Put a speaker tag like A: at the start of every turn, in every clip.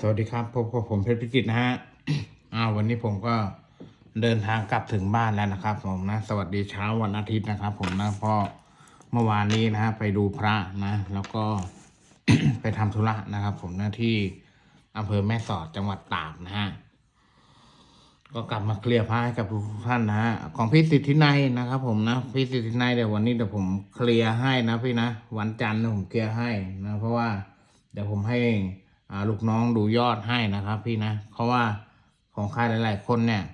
A: สวัสดีครับพบกับผมเพชรพิจิตนะฮะอ้าววันนี้ผมก็เดินทางกลับถึงบ้านแล้วนะครับ ผมนะ สวัสดีเช้าวันอาทิตย์นะครับ ผมนะเพราะเมื่อวานนี้นะฮะไปดูพระนะ แล้วก็ไปทำธุระนะครับ ผมนะที่อำเภอแม่สอดจังหวัดตากนะฮะก็กลับมาเคลียร์พระให้กับทุกท่านนะฮะของพี่สิทธินัยนะครับ ผมนะพี่สิทธินัยเดี๋ยววันนี้เดี๋ยวผมเคลียร์ให้นะพี่นะวันจันทร์ผมเคลียร์ให้นะ เพราะว่าเดี๋ยวผมให้ ลูกน้องดูยอดให้นะครับพี่นะเพราะว่าของใครหลาย ๆ คนเนี่ย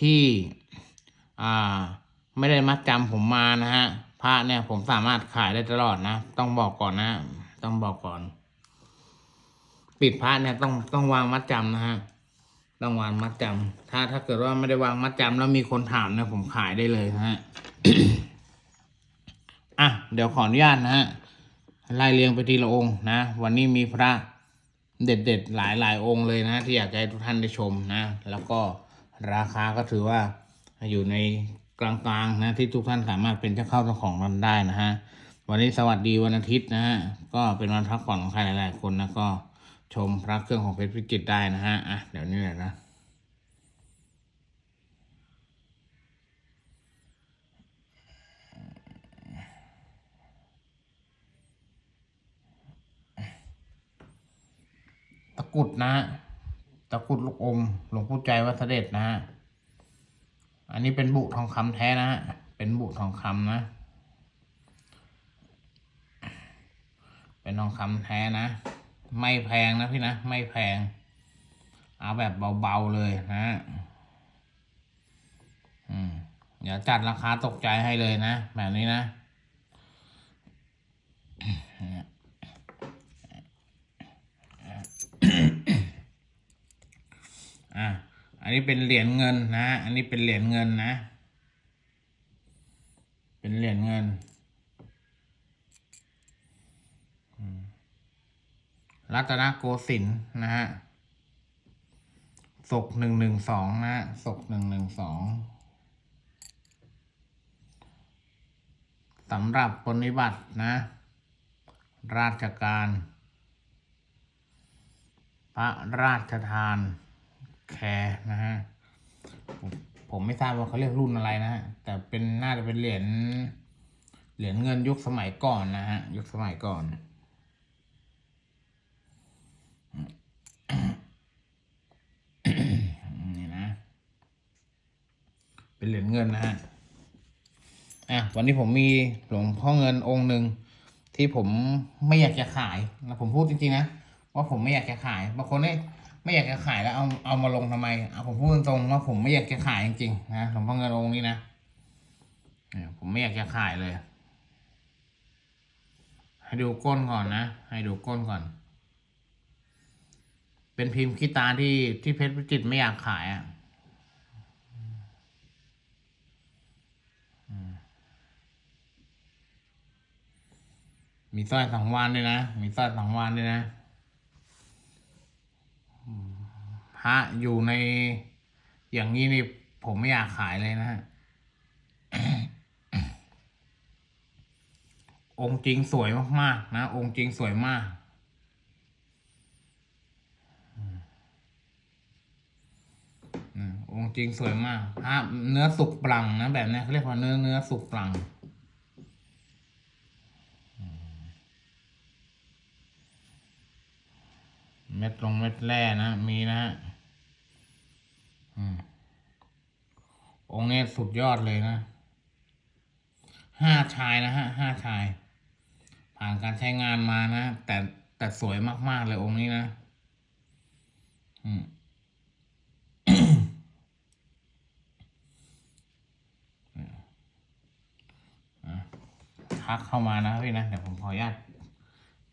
A: ที่ไม่ได้มัดจำผมมานะฮะพระเนี่ยผมสามารถขายได้ตลอดนะ ต้องบอกก่อนนะ ต้องบอกก่อน ปิดพระเนี่ยต้องต้องวางมัดจำนะฮะต้องวางมัดจำถ้าถ้าเกิดว่าไม่ได้วางมัดจำแล้วมีคนถามเนี่ยผมขายได้เลยนะฮะอะเดี๋ยวขออนุญาตนะฮะไล่เรียงไปทีละองค์นะ วันนี้มีพระ เด็ดๆ หลายหลายๆองค์เลยนะ ที่อยากให้ทุกท่านได้ชมนะ แล้วก็ราคาก็ถือว่าอยู่ในกลางๆนะที่ทุกท่านสามารถเป็นเจ้าเข้าเจ้าของมันได้นะฮะวันนี้สวัสดีวันอาทิตย์นะฮะก็เป็นวันพักผ่อนของใครหลาย ๆ คนนะก็ชมพระเครื่องของเพชรพิจิตรได้นะฮะอะเดี๋ยวนี้แหละนะ กุดนะฮะตะกุดลูกอมหลวงปู่ใจวัดเสด็จนะฮะอันนี้เป็นบุทองคำแท้นะฮะเป็นบุทองคำนะ เป็นทองคำแท้นะ ไม่แพงนะพี่นะไม่แพง เอาแบบเบาๆเลยนะอืมเดี๋ยวจัดราคาตกใจให้เลยนะแบบนี้นะ อันนี้เป็นเหรียญเงินนะ อันนี้เป็นเหรียญเงินนะ เป็นเหรียญเงิน รัตนโกสินทร์นะฮะศกหนึ่งหนึ่งสองนะฮะศกหนึ่งหนึ่งสองสำหรับปฏิบัตินะ ราชการ พระราชทาน แคร์นะฮะผมไม่ทราบว่าเขาเรียกรุ่นอะไรนะฮะแต่เป็นน่าจะเป็นเหรียญเหรียญเงินยุคสมัยก่อนนะฮะยุคสมัยก่อนนี่นะ เป็นเหรียญเงินนะฮะอะวันนี้ผมมีหลวงพ่อเงินองค์หนึ่งที่ผมไม่อยากจะขายนะผมพูดจริงๆนะว่าผมไม่อยากจะขายบางคนเนี่ย ไม่อยากจะขายแล้วเอาเอามาลงทำไม เอาผมพูดตรงๆว่าผมไม่อยากจะขายจริงๆนะหลวงพ่อเงินองค์นี้นะผมไม่อยากจะขายเลย ให้ดูก้นก่อนนะ ให้ดูก้นก่อน เป็นพิมพ์ขี้ตาที่ที่เพชรพิจิตไม่อยากขายอะมีสร้อยสังวานด้วยนะ มีสร้อยสังวานด้วยนะอืม พระอยู่ในอย่างนี้นี่ผมไม่อยากขายเลยนะฮะองค์จริงสวยมากๆนะ องค์จริงสวยมาก องค์จริงสวยมากพระเนื้อสุกปรังนะแบบนี้เขาเรียกว่าเนื้อเนื้อสุกปรังเม็ดลงเม็ดแร่นะ มีนะฮะ องค์นี้สุดยอดเลยนะห้าชายนะฮะห้าชาย ผ่านการใช้งานมานะ แต่แต่สวยมาก ๆ เลยองค์นี้นะอืมทักเข้ามานะพี่นะ เดี๋ยวผมขออนุญาต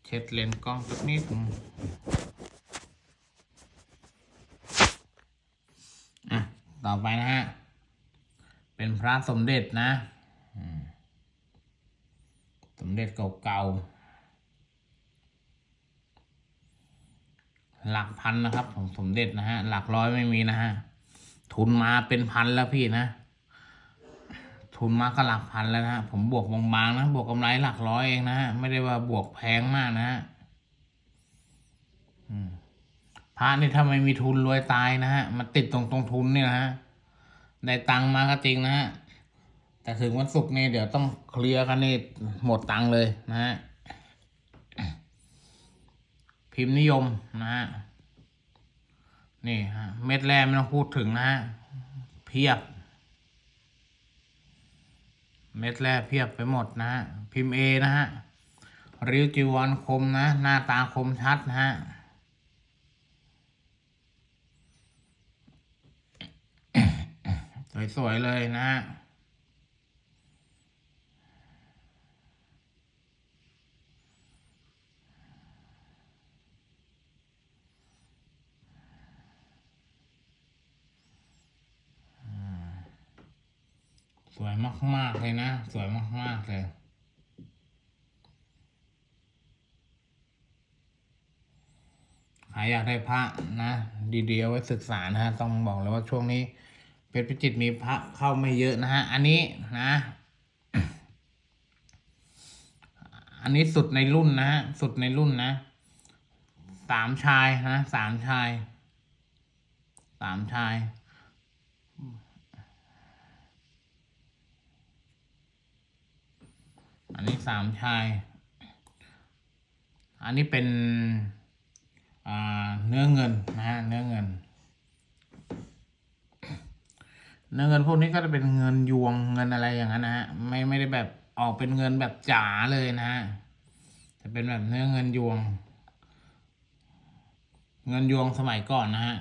A: เช็ดเลนส์กล้องสักนิดนึง อะ ต่อไปนะฮะ เป็นพระสมเด็จนะ สมเด็จเก่าๆ หลักพันนะครับของสมเด็จนะฮะ หลักร้อยไม่มีนะฮะ ทุนมาเป็นพันแล้วพี่นะ ทุนมาก็หลักพันแล้วนะฮะ ผมบวกบางๆนะ บวกกำไรหลักร้อยเองนะฮะ ไม่ได้ว่าบวกแพงมากนะฮะ อืม พระนี่ถ้าไม่มีทุนรวยตายนะฮะ มันติดตรงตรงทุนนี่นะฮะ ได้ตังค์มาก็จริงนะฮะ แต่ถึงวันศุกร์นี่เดี๋ยวต้องเคลียร์กันนี่หมดตังค์เลยนะฮะ พิมพ์นิยมนะฮะ นี่ฮะ เม็ดแรกไม่ต้องพูดถึงนะฮะ เพียบ เม็ดแรกเพียบไปหมดนะฮะ พิมพ์เอนะฮะริ้วจีวรคมนะ หน้าตาคมชัดนะฮะ สวยๆเลยนะฮะสวยมาก ๆ เลยนะ สวยมาก ๆ เลย ใครอยากได้พระนะ ดีๆเอาไว้ศึกษานะฮะ ต้องบอกเลยว่าช่วงนี้ เพชรพิจิตรมีพระเข้าไม่เยอะนะฮะ อันนี้นะ อันนี้สุดในรุ่นนะฮะ สุดในรุ่นนะ สามชายนะ สามชาย สามชายอันนี้สามชาย อันนี้เป็นเนื้อเงินนะฮะ เนื้อเงิน เนื้อเงินพวกนี้ก็จะเป็นเงินยวงเงินอะไรอย่างนั้นนะฮะไม่ไม่ได้แบบออกเป็นเงินแบบจ๋าเลยนะฮะจะเป็นแบบเนื้อเงินยวง เงินยวงสมัยก่อนนะฮะ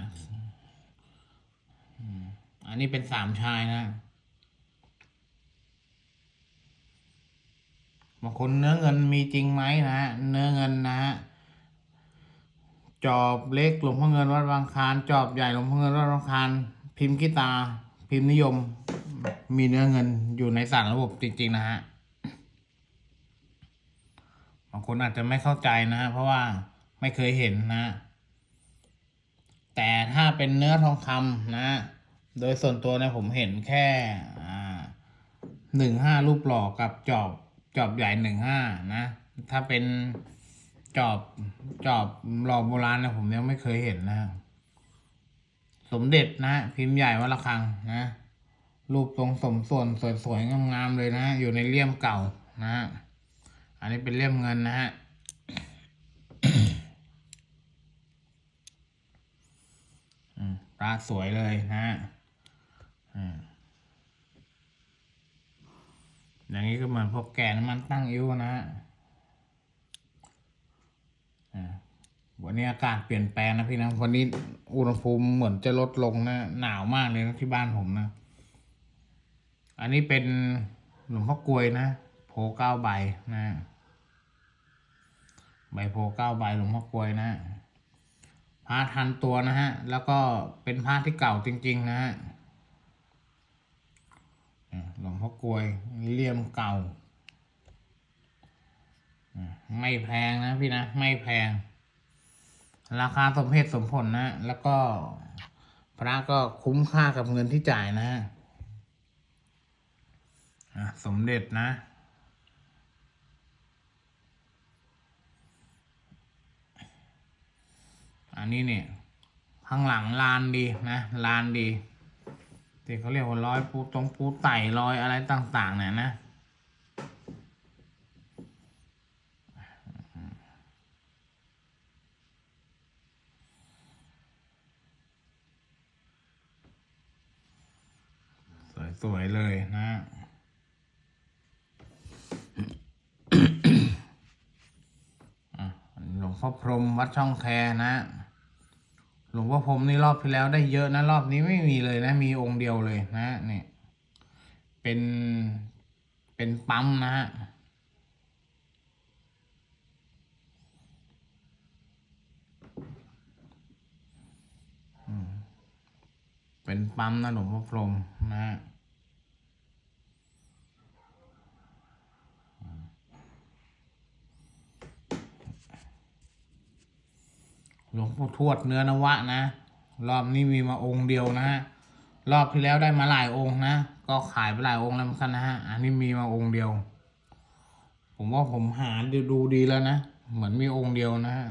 A: อันนี้เป็นสามชายนะบางคนเนื้อเงินมีจริงไหมนะฮะเนื้อเงินนะฮะจอบเล็กหลวงพ่อเงินวัดบางคานจอบใหญ่หลวงพ่อเงินวัดบางคานพิมพ์กีตา พิมพ์นิยม มีเนื้อเงินอยู่ในสารระบบจริง ๆ นะฮะ บางคนอาจจะไม่เข้าใจนะฮะ เพราะว่าไม่เคยเห็นนะ แต่ถ้าเป็นเนื้อทองคำนะ โดยส่วนตัวเนี่ยผมเห็นแค่หนึ่งห้ารูปหล่อกับจอบจอบใหญ่หนึ่งห้านะ ถ้าเป็นจอบจอบหล่อโบราณเนี่ยผมยังไม่เคยเห็นนะ สมเด็จนะพิมพ์ใหญ่วัดระฆังนะรูปทรงสมส่วนสวยๆงามๆเลยนะอยู่ในเลี่ยมเก่านะอันนี้เป็นเลี่ยมเงินนะฮะปลาสวยเลยนะฮะอย่างนี้ก็เหมือนพวกแก่น้ำมันตั้งอิ้วนะฮะ วันนี้อากาศเปลี่ยนแปลงนะพี่นะ วันนี้อุณหภูมิเหมือนจะลดลงนะ หนาวมากเลยนะที่บ้านผมนะ อันนี้เป็นหลวงพ่อกลวยนะ โพเก้าใบนะ ใบโพเก้าใบหลวงพ่อกลวยนะพระทันตัวนะฮะ แล้วก็เป็นพระที่เก่าจริง ๆ นะฮะหลวงพ่อกลวยเลี่ยมเก่า ไม่แพงนะพี่นะ ไม่แพง ราคาสมเหตุสมผลนะ แล้วก็พระก็คุ้มค่ากับเงินที่จ่ายนะสมเด็จนะ อันนี้เนี่ย ข้างหลังลานดีนะลานดีที่เขาเรียกว่าร้อยปูตรงปูไต่รอยอะไรต่าง ๆ เนี่ยนะ สวยเลยนะอะหลวงพ่อพรมวัดช่องแคนะ หลวงพ่อพรมนี่รอบที่แล้วได้เยอะนะรอบนี้ไม่มีเลยนะ มีองค์เดียวเลยนะนี่เป็นเป็นปั๊มนะฮะเป็นปั๊มนะหลวงพ่อพรมนะฮะ หลวงปู่ทวดเนื้อนวะนะ รอบนี้มีมาองค์เดียวนะฮะรอบที่แล้วได้มาหลายองค์นะ ก็ขายไปหลายองค์แล้วเหมือนกันนะฮะ อันนี้มีมาองค์เดียว ผมว่าผมหาดูดูดีแล้วนะ เหมือนมีองค์เดียวนะฮะ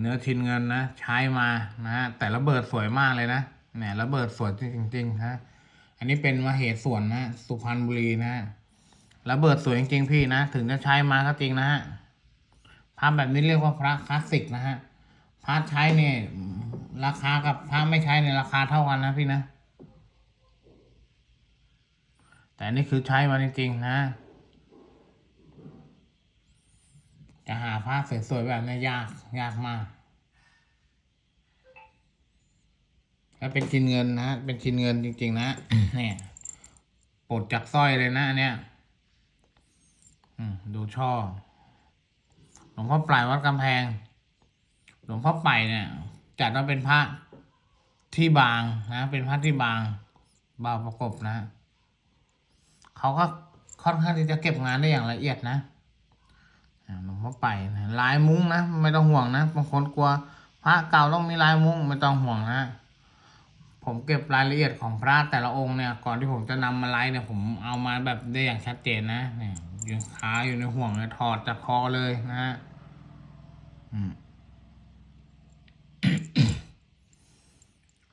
A: เนื้อทินเงินนะ ใช้มานะฮะแต่ระเบิดสวยมากเลยนะ เนี่ยระเบิดสวยจริงๆฮะอันนี้เป็นมาเหตุสวนนะสุพรรณบุรีนะระเบิดสวยจริงๆพี่นะถึงจะใช้มาก็จริงนะฮะพระแบบนี้เรียกว่าพระคลาสสิกนะฮะพระใช้เนี่ยราคากับพระไม่ใช้ในยราคาเท่ากันนะพี่นะแต่อันนี่คือใช้มาจริงๆนะ จะหาภาพสวยๆแบบนี้ยากยากมาก แล้วเป็นชิ้นเงินนะเป็นชิ้นเงินจริง ๆ นะเนี่ยปลดจากสร้อยเลยนะอันเนี้ยอืมดูช่อ หลวงพ่อปลายวัดกำแพง หลวงพ่อไปายเนี่ย จัดว่าเป็นพระที่บางนะ เป็นพระที่บางบางประกบนะ เขาก็ค่อนข้างที่จะเก็บงานได้อย่างละเอียดนะอ่าหลวงพ่อไปนะลายมุ้งนะ ไม่ต้องห่วงนะบางคนกลัว พระเก่าต้องมีลายมุ้งไม่ต้องห่วงนะ ผมเก็บรายละเอียดของพระแต่ละองค์เนี่ย ก่อนที่ผมจะนำมาไลฟ์เนี่ย ผมเอามาแบบได้อย่างชัดเจนนะเนี่ยอยู่ขาอยู่ในห่วงเนี่ยถอดจากคอเลยนะฮะ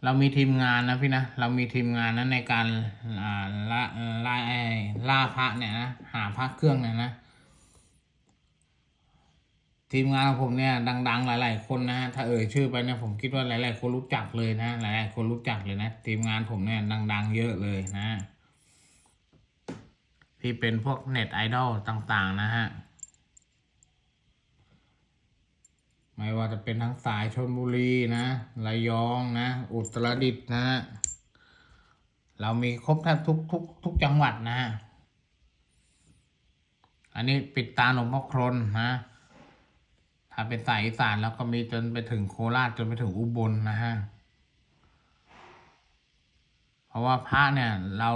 A: เรามีทีมงานนะพี่นะ เรามีทีมงานนะในการล่าล่าไอ้ล่าพระเนี่ยนะหาพระเครื่องเนี่ยนะ ทีมงานของผมเนี่ยดัง ๆ หลาย ๆ คนนะฮะถ้าเอ่ยชื่อไปเนี่ยผมคิดว่าหลาย ๆ คนรู้จักเลยนะหลายๆ คนรู้จักเลยนะ ทีมงานผมเนี่ยดัง ๆ เยอะเลยนะ ที่เป็นพวกเน็ตไอดอลต่างๆ นะฮะไม่ว่าจะเป็นทั้งสายชนบุรีนะระยองนะ อุตรดิตถ์นะฮะเรามีครบแทบทุกทุกทุกจังหวัดนะฮะอันนี้ปิดตาหลวงพ่อครนนะ ถ้าเป็นสายอีสานแล้วก็มีจนไปถึงโคราชจนไปถึงอุบลนะฮะ เพราะว่าพระเนี่ย เรา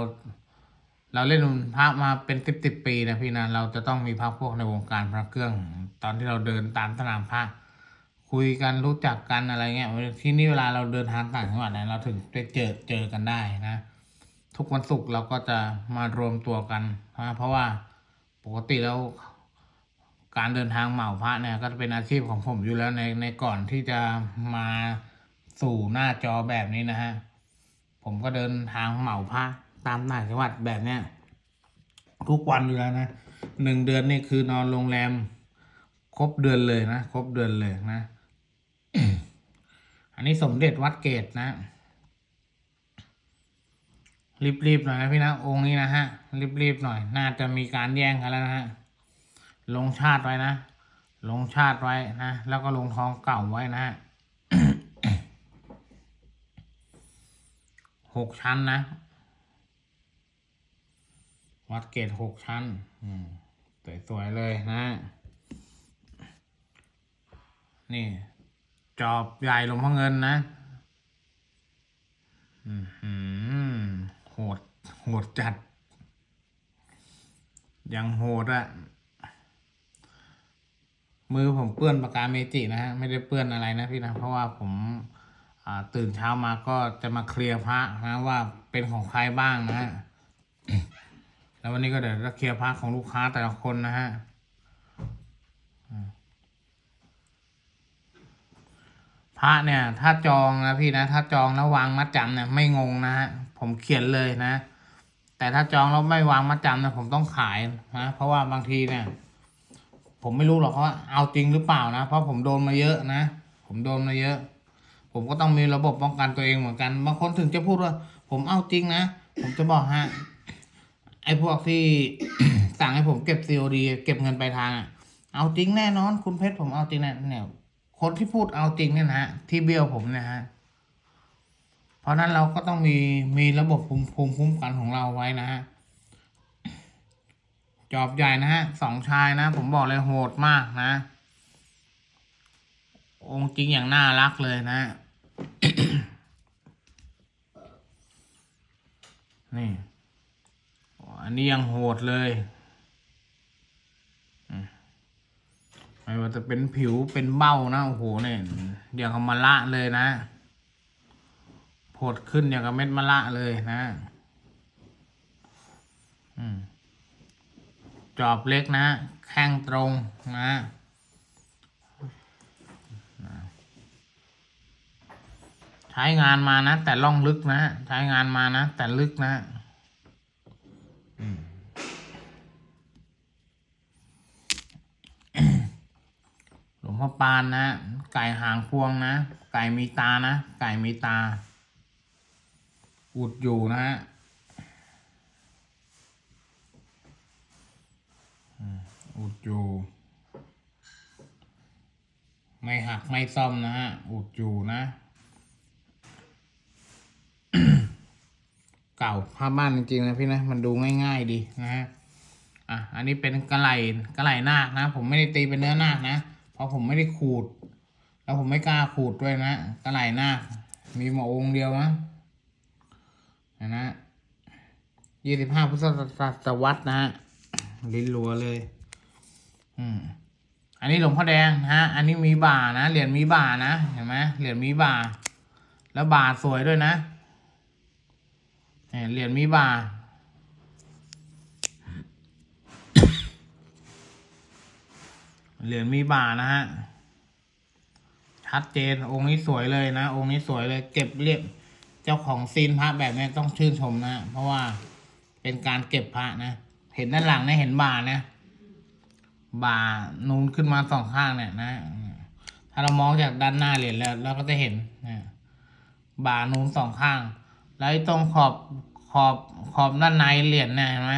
A: เราเล่นพระมาเป็นสิบสิบปีนะพี่นะเราจะต้องมีพระพวกในวงการพระเครื่อง ตอนที่เราเดินตามสนามพระคุยกันรู้จักกันอะไรเงี้ยที่นี่เวลาเราเดินทางต่างจังหวัดเนี่ยเราถึงไปเจอเจอกันได้นะ ทุกวันศุกร์เราก็จะมารวมตัวกันนะเพราะว่าปกติแล้ว การเดินทางเหมาพระเนี่ยก็จะเป็นอาชีพของผมอยู่แล้วในในก่อนที่จะมาสู่หน้าจอแบบนี้นะฮะผมก็เดินทางเหมาพระตามต่างจังหวัดแบบเนี้ยทุกวันอยู่แล้วนะหนึ่งเดือนนี่คือนอนโรงแรม ครบเดือนเลยนะครบเดือนเลยนะ อันนี้สมเด็จวัดเกตนะรีบๆหน่อยนะพี่นะองค์นี้นะฮะรีบๆหน่อย น่าจะมีการแย่งกันแล้วนะฮะ ลงชาติไว้นะ ลงชาติไว้นะ แล้วก็ลงทองเก่าไว้นะฮะหกชั้นนะ วัดเกตหกชั้นอืมสวยๆเลยนะ นี่ จอบใหญ่ลงพ่อเงินนะอืมโหด โหดจัด ยังโหดอะ มือผมเปื้อนปากกาเมจินะฮะไม่ได้เปื้อนอะไรนะพี่นะเพราะว่าผมาตื่นเช้ามาก็จะมาเคลียร์พระนะว่าเป็นของใครบ้างนะฮะแล้ววันนี้ก็เดี๋ยวจะเคลียร์พระของลูกค้าแต่ละคนนะฮะพระเนี่ย ถ้าจองนะพี่นะถ้าจองแล้ววางมัดจำเนี่ยไม่งงนะฮะผมเขียนเลยนะ แต่ถ้าจองแล้วไม่วางมัดจำเนี่ยผมต้องขายนะเพราะว่าบางทีเนี่ย ผมไม่รู้หรอกว่าเอาจริงหรือเปล่านะ เพราะผมโดนมาเยอะนะ ผมโดนมาเยอะ ผมก็ต้องมีระบบป้องกันตัวเองเหมือนกันบางคนถึงจะพูดว่า ผมเอาจริงนะ ผมจะบอกฮะไอ้พวกที่สั่งให้ผมเก็บ COD เก็บเงินไปลายทางเอาจริงแน่นอน คุณเพชรผมเอาจริงแน่เนี่ยคนที่พูดเอาจริงเนี่ยนะฮะที่เบี้ยวผมเนี่ยฮะเพราะนั้นเราก็ต้องมีมีระบบภูมิภูมิคุ้มกันของเราไว้นะฮะ จอบใหญ่นะฮะสองชายนะ ผมบอกเลยโหดมากนะ องค์จริงอย่างน่ารักเลยนะ นี่อันนี้ยังโหดเลยไม่ว่าจะเป็นผิวเป็นเบ้านะ โอ้โหเนี่ยอย่างกับมะละเลยนะโผดขึ้นอย่างกับเม็ดมะละเลยนะ อืม จอบเล็กนะแข้งตรงนะใช้งานมานะ แต่ล่องลึกนะ ใช้งานมานะ แต่ลึกนะหลวงพ่อปานนะ ไก่หางพวงนะ ไก่มีตานะ ไก่มีตา อุดอยู่นะฮะอืม อุดอยู่ ไม่หักไม่ซ่อมนะฮะ อุดอยู่นะ เก่าผ้าบ้านจริงๆนะพี่นะ มันดูง่าย ๆ ดีนะฮะ อะ อันนี้เป็นกระไหลกระไหลนาคนะ ผมไม่ได้ตีเป็นเนื้อนาคนะ เพราะผมไม่ได้ขูด แล้วผมไม่กล้าขูดด้วยนะ กระไหลนาค มีมาองค์เดียวมั้งนะนะยี่สิบห้าพุทธศตวรรษนะฮะลิ้นรัวเลย อืมอันนี้หลวงพ่อแดงนะฮะ อันนี้มีบ่านะ เหรียญมีบ่านะ เห็นไหมเหรียญมีบ่า แล้วบ่าสวยด้วยนะเนี่ยเหรียญมีบ่า เหรียญมีบ่านะฮะ ชัดเจน องค์นี้สวยเลยนะ องค์นี้สวยเลย เก็บเรียบ เจ้าของซีนพระแบบนี้ต้องชื่นชมนะ เพราะว่าเป็นการเก็บพระนะ เห็นด้านหลังนะ เห็นบ่านะ บ่านูนขึ้นมาสองข้างเนี่ยนะ ถ้าเรามองจากด้านหน้าเหรียญแล้วเราก็จะเห็นนะบ่านูนสองข้าง แล้วตรงขอบขอบขอบด้านในเหรียญเนี่ยเห็นไหม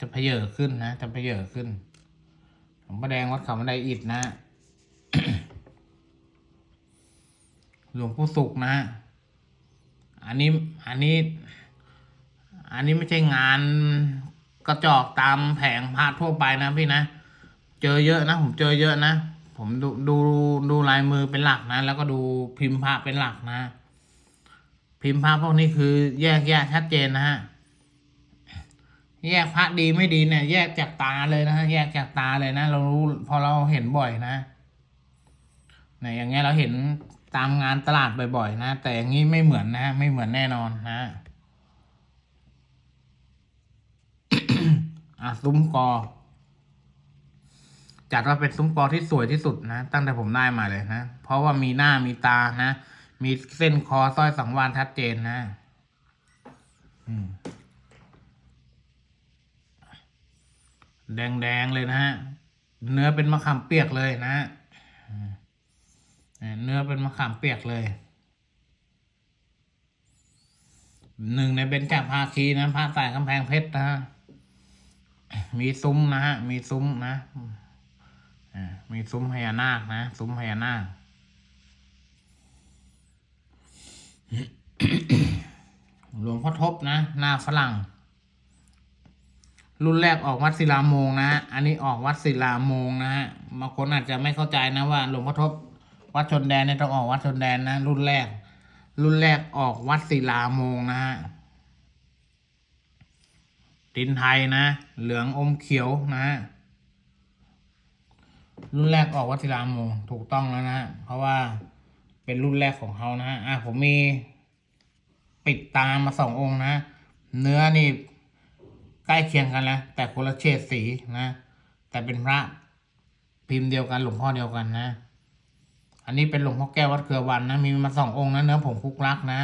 A: จะเพเยอขึ้นนะ จะเพเยอขึ้นหลวงแดงวัดเขาบันไดอิฐนะ หลวงปู่สุกนะ อันนี้อันนี้ อันนี้ไม่ใช่งานกระจอกตามแผงพระทั่วไปนะพี่นะ เจอเยอะนะ ผมเจอเยอะนะ ผมดูดูดูลายมือเป็นหลักนะ แล้วก็ดูพิมพ์พระเป็นหลักนะ พิมพ์พระพวกนี้คือ แยกแยะชัดเจนนะฮะแยกพระดีไม่ดีเนี่ย แยกจากตาเลยนะฮะแยกจากตาเลยนะเรารู้พอเราเห็นบ่อยนะเนี่ยอย่างเงี้ยเราเห็นตามงานตลาดบ่อยๆ นะ แต่อย่างนี้ไม่เหมือนนะ ไม่เหมือนแน่นอนนะอะซุ้มกอ จัดว่าเป็นซุ้มกอที่สวยที่สุดนะ ตั้งแต่ผมได้มาเลยนะ เพราะว่ามีหน้ามีตานะ มีเส้นคอสร้อยสังวานชัดเจนนะ อืมแดงๆเลยนะฮะ เนื้อเป็นมะขามเปียกเลยนะเนื้อเป็นมะขามเปียกเลย หนึ่งในเบญจภาคีนะพระสายกำแพงเพชรนะฮะ มีซุ้มนะฮะ มีซุ้มนะ มีซุ้มพญานาคนะ ซุ้มพญานาคหลวงพ่อทบนะ หน้าฝรั่ง รุ่นแรกออกวัดศิลาโมงนะอันนี้ออกวัดศิลาโมงนะฮะบางคนอาจจะไม่เข้าใจนะว่าหลวงพ่อทบวัดชนแดนเนี่ยต้องออกวัดชนแดนนะ รุ่นแรก รุ่นแรกออกวัดศิลาโมงนะฮะตินไทยนะ เหลืองอมเขียวนะฮะ รุ่นแรกออกวัดศิลาโมงถูกต้องแล้วนะเพราะว่าเป็นรุ่นแรกของเขานะฮะอะผมมีปิดตามาสององค์นะ เนื้อนี่ใกล้เคียงกันแล้วแต่คนละเฉดสีนะ แต่เป็นพระพิมพ์เดียวกันหลวงพ่อเดียวกันนะ อันนี้เป็นหลวงพ่อแก้ววัดเกลือวันนะมีมาสององค์นะเนื้อผงคุกรักนะ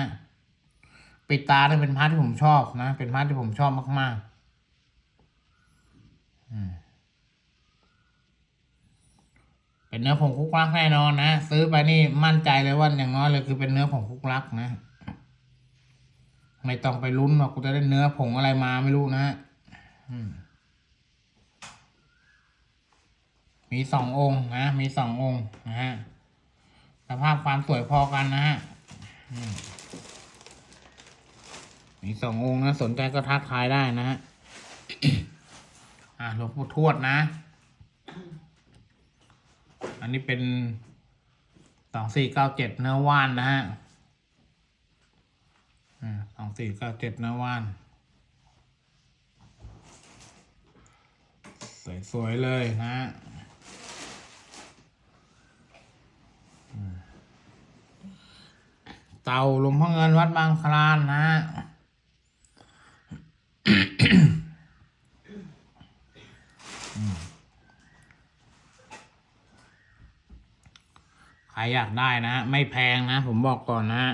A: ปิดตาเนี่ยเป็นพระที่ผมชอบนะ เป็นพระที่ผมชอบมากๆอืม เป็นเนื้อผงคุกรักแน่นอนนะ ซื้อไปนี่มั่นใจเลยว่าอย่างน้อยเลยคือเป็นเนื้อผงคุกรักนะ ไม่ต้องไปลุ้นว่ากูจะได้เนื้อผงอะไรมาไม่รู้นะฮะมีสององค์นะ มีสององค์นะฮะสภาพความสวยพอกันนะฮะมมีสององค์นะ สนใจก็ทักทายได้นะฮะอะหลวงปู่ทวดนะ อันนี้เป็นสองสี่เก้าเจ็ดเนื้อว่านนะฮะสองสี่เก้าเจ็ดเนะว่าน สวย ๆ เลยนะฮะเต่าหลวงพ่อเงินวัดบางคลานนะฮะ รอยากได้นะไม่แพงนะ ผมบอกก่อนนะ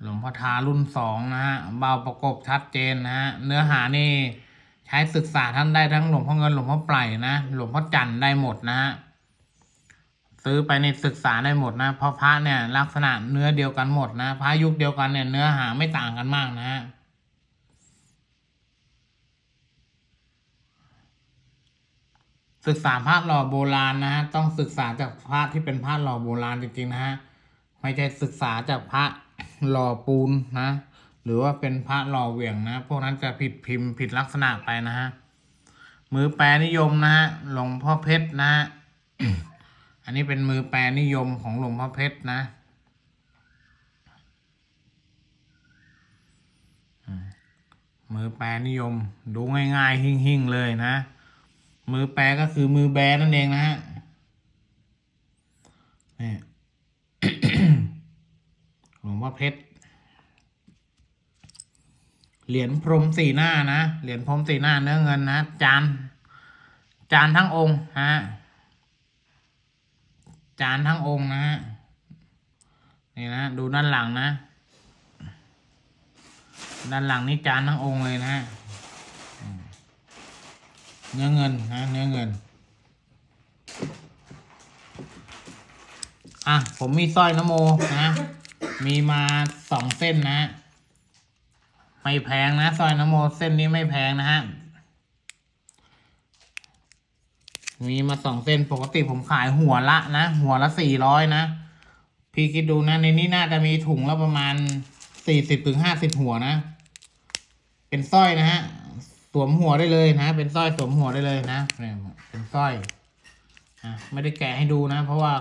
A: หลวงพ่อทารุ่นสองนะฮะเบาประกบชัดเจนนะฮะเนื้อหานี่ใช้ศึกษาท่านได้ทั้งหลวงพ่อเงินหลวงพ่อไพรนะหลวงพ่อจันทร์ได้หมดนะฮะซื้อไปในศึกษาได้หมดนะเพราะพระเนี่ยลักษณะเนื้อเดียวกันหมดนะพระยุคเดียวกันเนี่ยเนื้อหาไม่ต่างกันมากนะฮะ ศึกษาพระหล่อโบราณนะฮะต้องศึกษาจากพระที่เป็นพระหล่อโบราณจริงๆนะฮะไม่ใช่ศึกษาจากพระหล่อปูนนะหรือว่าเป็นพระหล่อเหวี่ยงนะ พวกนั้นจะผิดพิมพ์ผิดลักษณะไปนะฮะมือแปรนิยมนะฮะหลวงพ่อเพชรนะฮะอันนี้เป็นมือแปรนิยมของหลวงพ่อเพชรนะมมือแปรนิยมดูง่ายๆ หิ่งๆ เลยนะ มือแปรก็คือมือแบนั่นเองนะฮะนี่หลวงพ่อเพชร เหรียญพรมสีหน้านะ เหรียญพรมสีหน้าเนื้อเงินนะ จาน จานทั้งองค์ฮะ จานทั้งองค์นะฮะ นี่นะ ดูด้านหลังนะ ด้านหลังนี่จานทั้งองค์เลยนะฮะ เนื้อเงินนะเนื้อเงิน อะ ผมมีสร้อยนโมนะ มีมาสองเส้นนะ ไม่แพงนะสร้อยนโมเส้นนี้ไม่แพงนะฮะ มีมาสองเส้นปกติผมขายหัวละนะ หัวละสี่ร้อยนะ พี่คิดดูนะในนี้น่าจะมีถุงละประมาณสี่สิบถึงห้าสิบหัวนะ เป็นสร้อยนะฮะ สวมหัวได้เลยนะ เป็นสร้อยสวมหัวได้เลยนะเนี่เป็นสร้อยอะไม่ได้แกะให้ดูนะ เพราะว่า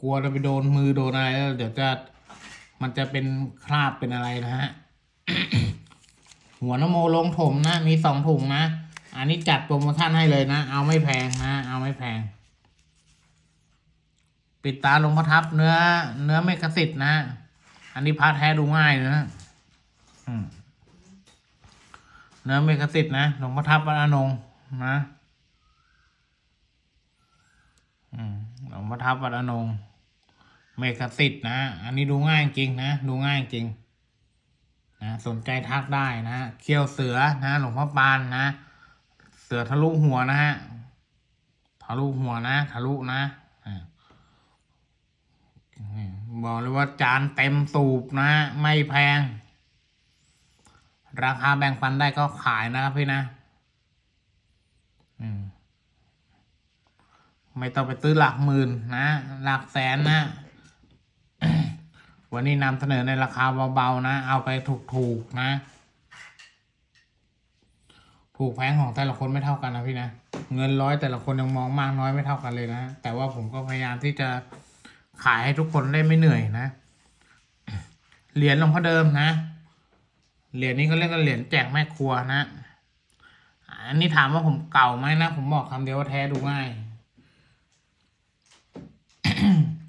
A: กลัวจะไปโดนมือโดนอะไรแล้วเดี๋ยวจะมันจะเป็นคราบเป็นอะไรนะฮะหัวนโมลงถมนะมีสองถุงนะอันนี้จัดโปรโมชั่นให้เลยนะ เอาไม่แพงนะ เอาไม่แพง ปิดตาลงพระทับเนื้อ เนื้อเมกสิทธิ์นะ อันนี้พระแท้ดูง่ายนะอืม นื้อเมกสิทธิ์นะหลวงพ่อทับวัดอนงนะหลวงพ่อทับวัดอนงเมกสิทธิ์นะ อันนี้ดูง่ายจริงนะ ดูง่ายจริงนะสนใจทักได้นะเขี้ยวเสือนะหลวงพ่อปานนะ เสือทะลุหัวนะฮะทะลุหัวนะทะลุนะบอกเลยว่าจานเต็มสูบนะ ไม่แพง ราคาแบ่งปันได้ก็ขายนะครับพี่นะ อืม ไม่ต้องไปซื้อหลักหมื่นนะ หลักแสนนะ วันนี้นำเสนอในราคาเบาๆนะ เอาไปถูกๆนะ ถูกแพงของแต่ละคนไม่เท่ากันนะพี่นะ เงินร้อยแต่ละคนยังมองมากน้อยไม่เท่ากันเลยนะ แต่ว่าผมก็พยายามที่จะขายให้ทุกคนได้ไม่เหนื่อยนะ เหรียญหลวงพ่อเดิมนะ เหรียญนี้เขาเรียกว่าเหรียญแจกแม่ครัวนะ อันนี้ถามว่าผมเก่าไหมนะ ผมบอกคำเดียวว่าแท้ดูง่าย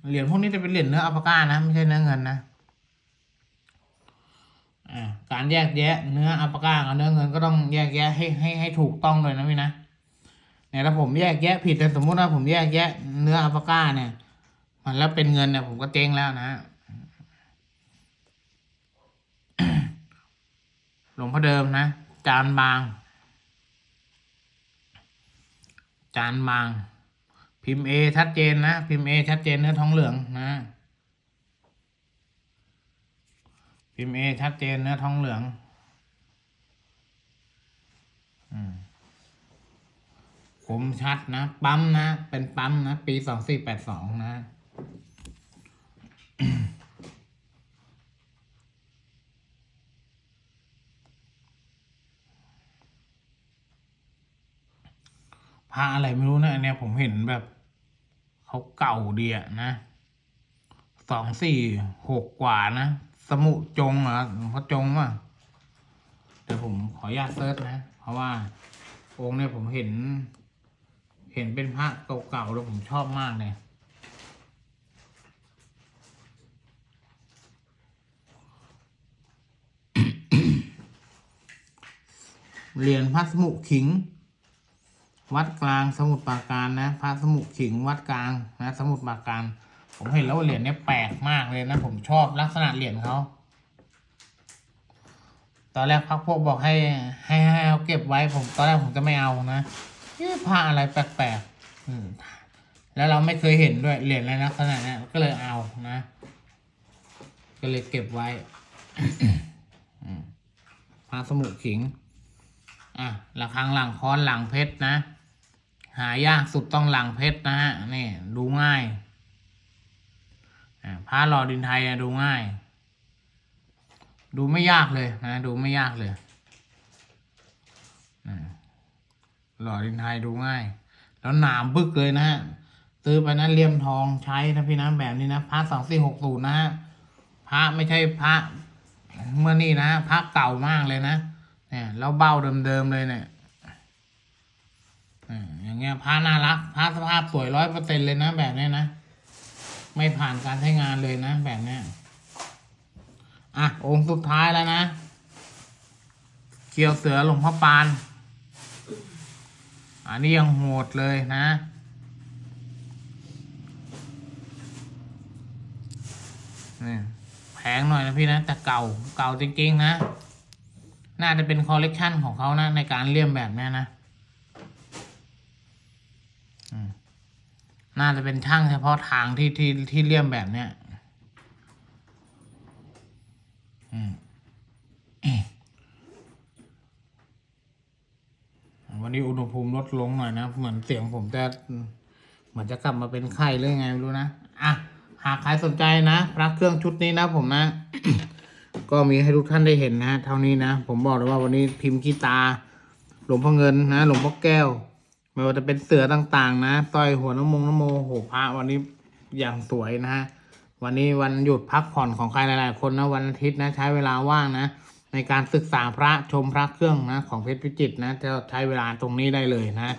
A: เหรียญพวกนี้จะเป็นเหรียญเนื้ออัปก้านะไม่ใช่เนื้อเงินนะอการแยกแยะเนื้ออัปก้ากับเนื้อเงินก็ต้องแยกแยะให้ให้ให้ถูกต้องเลยนะพี่นะเนี่ยถ้าผมแยกแยะผิดแต่สมมติว่าผมแยกแยะเนื้ออัปก้าเนี่ย มันแล้วเป็นเงินเนี่ยผมก็เจ๊งแล้วนะ หลวงพ่อเดิมนะ จานบาง จานบาง พิมพ์เอชัดเจนนะ พิมพ์เอชัดเจนเนื้อทองเหลืองนะพิมพ์เอชัดเจนเนื้อทองเหลืองอืมคมชัดนะ ปั๊มนะ เป็นปั๊มนะ ปีสองสี่แปดสองนะ พระอะไรไม่รู้นะอันเนี้ยผมเห็นแบบเขาเก่าดีอะนะสองสี่หกกว่านะ สมุจงอหลวงพ่อจงว่ะเดี๋ยวผมขออนุญาตเซิร์ชนะ เพราะว่าองค์เนี่ยผมเห็น เห็นเป็นพระเก่าๆแล้วผมชอบมากเลยเหรียญพระสมุขิง วัดกลางสมุทรปราการนะพระสมุขิงวัดกลางนะสมุทรปราการ ผมเห็นแล้วเหรียญเนี้ยแปลกมากเลยนะ ผมชอบลักษณะเหรียญเขาตอนแรกพักพวกบอกให้ให้ให้เอาเก็บไว้ผม ตอนแรกผมจะไม่เอานะเอ๊ะผ้าอะไรแปลกๆอืมแล้วเราไม่เคยเห็นด้วยเหรียญอะไรลักษณะนี้ก็เลยเอานะ ก็เลยเก็บไว้พระสมุขิง อะระฆังหลังค้อนหลังเพชรนะ หายากสุดต้องหลังเพชรนะฮะนี่ดูง่ายอะพระหล่อดินไทยดูง่าย ดูไม่ยากเลยนะดูไม่ยากเลยหล่อดินไทยดูง่าย แล้วหนามบึกเลยนะฮะซื้อไปนะเลี่ยมทองใช้นะพี่นะแบบนี้นะพระสองสี่หกศูนย์นะฮะพระไม่ใช่พระเมื่อนี่นะพระเก่ามากเลยนะเนี่ยแล้วเบ้าเดิมๆเลยเนี่ย อย่างเงี้ยพระน่ารักพระสภาพสวยร้อยเปอร์เซ็นเลยนะแบบเนี้ยนะ ไม่ผ่านการใช้งานเลยนะ แบบเนี้ยอะ องค์สุดท้ายแล้วนะเกียวเสือหลวงพ่อปาน อันนี้ยังโหดเลยนะ นี่แพงหน่อยนะพี่นะ แต่เก่าเก่าจริงๆนะ น่าจะเป็นคอลเลกชันของเขานะ ในการเลี่ยมแบบเนี้ยนะอืม น่าจะเป็นช่างเฉพาะทางที่ที่ที่เลี่ยมแบบเนี้ยอืมวันนี้อุณหภูมิลดลงหน่อยนะ เหมือนเสียงผมจะเหมือนจะกลับมาเป็นไข้หรือไงไม่รู้นะ อะ หากใครสนใจนะพระเครื่องชุดนี้นะผมนะ ก็มีให้ทุกท่านได้เห็นนะ เท่านี้นะ ผมบอกเลยว่าวันนี้พิมพ์กีตา หลวงพ่อเงินนะ หลวงพ่อแก้ว ไม่ว่าจะเป็นเสือต่างๆ นะสร้อยหัวน้ำมงน้ำโมโหพระวันนี้อย่างสวยนะฮะวันนี้วันหยุดพักผ่อนของใครหลาย ๆ คนนะวันอาทิตย์นะใช้เวลาว่างนะ ในการศึกษาพระชมพระเครื่องนะของเพชรพิจิตรนะจะใช้เวลาตรงนี้ได้เลยนะ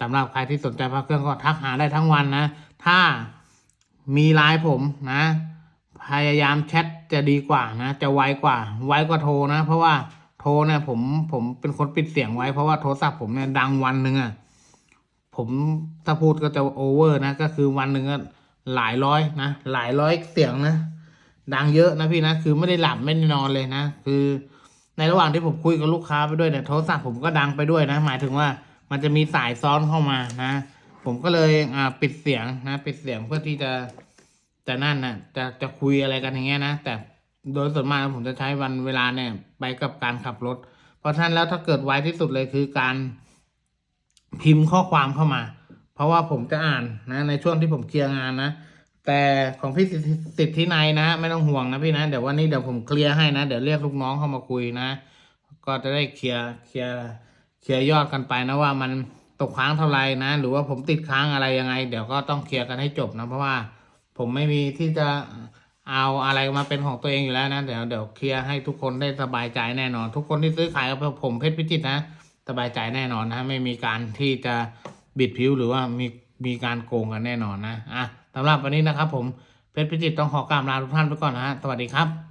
A: สำหรับใครที่สนใจพระเครื่องก็ทักหาได้ทั้งวันนะ ถ้ามีไลน์ผมนะ พยายามแชทจะดีกว่านะ จะไวกว่า ไวกว่าโทรนะ เพราะว่าโทรเนี่ยผมผมเป็นคนปิดเสียงไว้เพราะว่าโทรศัพท์ผมเนี่ยดังวันหนึ่งอะ ผมถ้าพูดก็จะโอเวอร์นะ ก็คือวันหนึ่งก็หลายร้อยนะ หลายร้อยเสียงนะ ดังเยอะนะพี่นะ คือไม่ได้หลับไม่ได้นอนเลยนะ คือ ในระหว่างที่ผมคุยกับลูกค้าไปด้วยเนี่ยโทรศัพท์ผมก็ดังไปด้วยนะ หมายถึงว่ามันจะมีสายซ้อนเข้ามานะ ผมก็เลยอ่าปิดเสียงนะ ปิดเสียงเพื่อที่จะจะนั่นนะจะจะคุยอะไรกันอย่างเงี้ยนะ แต่โดยส่วนมากผมจะใช้วันเวลาเนี่ยไปกับการขับรถ เพราะฉะนั้นแล้วถ้าเกิดไวที่สุดเลยคือการ พิมพ์ข้อความเข้ามา เพราะว่าผมจะอ่านนะ ในช่วงที่ผมเคลียร์งานนะ แต่ของพี่สิทธิสิทธินัยนะ ไม่ต้องห่วงนะพี่นะ เดี๋ยววันนี้เดี๋ยวผมเคลียร์ให้นะ เดี๋ยวเรียกลูกน้องเข้ามาคุยนะ ก็จะได้เคลียร์เคลียร์เคลียร์ยอดกันไปนะว่ามันตกค้างเท่าไหร่นะ หรือว่าผมติดค้างอะไรยังไง เดี๋ยวก็ต้องเคลียร์กันให้จบนะ เพราะว่าผมไม่มีที่จะเอาอะไรมาเป็นของตัวเองอยู่แล้วนะ เดี๋ยวเดี๋ยวเคลียร์ให้ทุกคนได้สบายใจแน่นอน ทุกคนที่ซื้อขายกับผมเพชรพิจิตรนะ สบายใจแน่นอนนะ ไม่มีการที่จะบิดผิวหรือว่ามีมีการโกงกันแน่นอนนะอะสำหรับวันนี้นะครับผมเพชรพิจิตต้องขอกราบลาทุกท่านไปก่อนนะฮะสวัสดีครับ